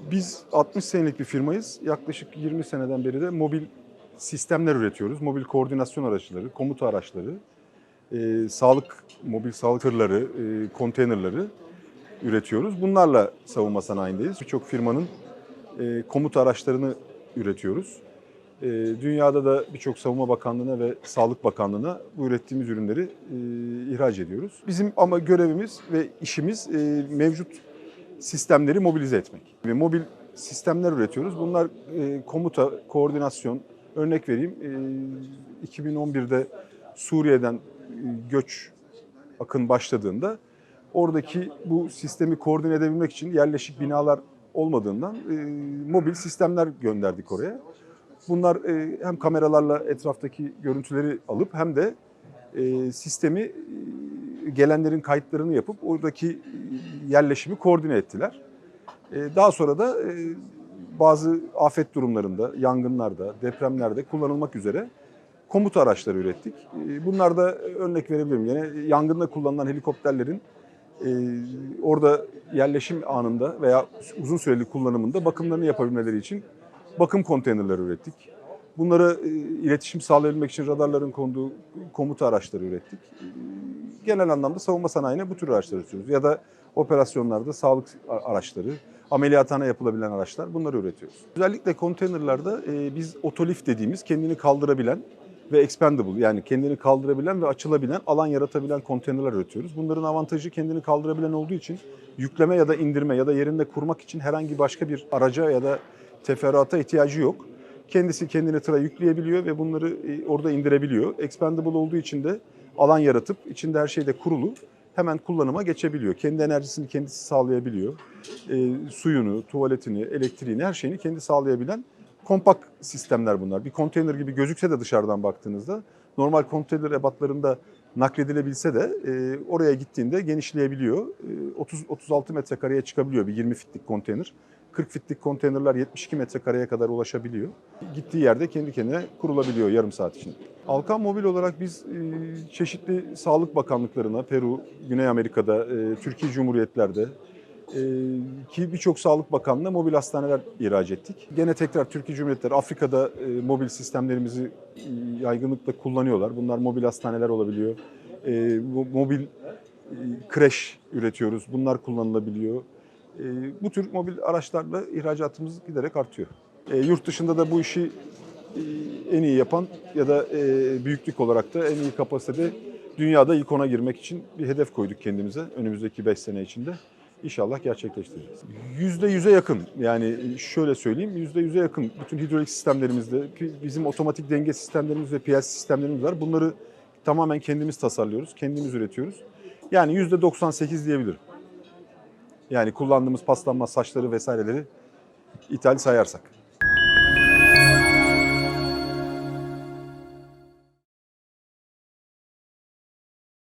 Biz 60 senelik bir firmayız. Yaklaşık 20 seneden beri de mobil sistemler üretiyoruz. Mobil koordinasyon araçları, komuta araçları, e, sağlık, mobil sağlık tırları, e, konteynerları üretiyoruz. Bunlarla savunma sanayindeyiz. Birçok firmanın e, komuta araçlarını üretiyoruz. E, dünyada da birçok savunma bakanlığına ve sağlık bakanlığına bu ürettiğimiz ürünleri e, ihraç ediyoruz. Bizim ama görevimiz ve işimiz e, mevcut sistemleri mobilize etmek. Ve mobil sistemler üretiyoruz. Bunlar e, komuta, koordinasyon, örnek vereyim. E, 2011'de Suriye'den e, göç akın başladığında oradaki bu sistemi koordine edebilmek için yerleşik binalar olmadığından e, mobil sistemler gönderdik oraya. Bunlar e, hem kameralarla etraftaki görüntüleri alıp hem de e, sistemi e, gelenlerin kayıtlarını yapıp oradaki e, yerleşimi koordine ettiler. E, daha sonra da e, bazı afet durumlarında, yangınlarda, depremlerde kullanılmak üzere komuta araçları ürettik. E, bunlar da örnek verebilirim. Yine yangında kullanılan helikopterlerin orada yerleşim anında veya uzun süreli kullanımında bakımlarını yapabilmeleri için bakım konteynerleri ürettik. Bunları e, iletişim sağlayabilmek için radarların konduğu komuta araçları ürettik. Genel anlamda savunma sanayine bu tür araçlar üretiyoruz. Ya da operasyonlarda sağlık araçları, ameliyathane yapılabilen araçlar bunları üretiyoruz. Özellikle konteynerlarda e, biz otolift dediğimiz kendini kaldırabilen ve expandable yani kendini kaldırabilen ve açılabilen, alan yaratabilen konteynerler üretiyoruz. Bunların avantajı kendini kaldırabilen olduğu için yükleme ya da indirme ya da yerinde kurmak için herhangi başka bir araca ya da teferruata ihtiyacı yok. Kendisi kendini tıra yükleyebiliyor ve bunları e, orada indirebiliyor. Expandable olduğu için de alan yaratıp içinde her şey de kurulu hemen kullanıma geçebiliyor. Kendi enerjisini kendisi sağlayabiliyor. E, suyunu, tuvaletini, elektriğini her şeyini kendi sağlayabilen kompakt sistemler bunlar. Bir konteyner gibi gözükse de dışarıdan baktığınızda normal konteyner ebatlarında nakledilebilse de e, oraya gittiğinde genişleyebiliyor. E, 30 36 metrekareye çıkabiliyor bir 20 fitlik konteyner. 40 fitlik konteynerler 72 metrekareye kadar ulaşabiliyor. Gittiği yerde kendi kendine kurulabiliyor yarım saat içinde. Alkan Mobil olarak biz e, çeşitli sağlık bakanlıklarına, Peru, Güney Amerika'da, e, Türkiye Cumhuriyetlerde, ee, ki birçok sağlık bakanlığına mobil hastaneler ihraç ettik. Gene tekrar Türkiye Cumhuriyetleri Afrika'da e, mobil sistemlerimizi e, yaygınlıkla kullanıyorlar. Bunlar mobil hastaneler olabiliyor. E, mobil e, kreş üretiyoruz. Bunlar kullanılabiliyor. E, bu tür mobil araçlarla ihracatımız giderek artıyor. E, yurt dışında da bu işi e, en iyi yapan ya da e, büyüklük olarak da en iyi kapasitede dünyada ilk ona girmek için bir hedef koyduk kendimize önümüzdeki 5 sene içinde. İnşallah gerçekleştireceğiz. Yüzde yüze yakın yani şöyle söyleyeyim yüzde yüze yakın bütün hidrolik sistemlerimizde bizim otomatik denge sistemlerimiz ve PLC sistemlerimiz var. Bunları tamamen kendimiz tasarlıyoruz, kendimiz üretiyoruz. Yani yüzde 98 diyebilirim. Yani kullandığımız paslanmaz saçları vesaireleri ithal sayarsak.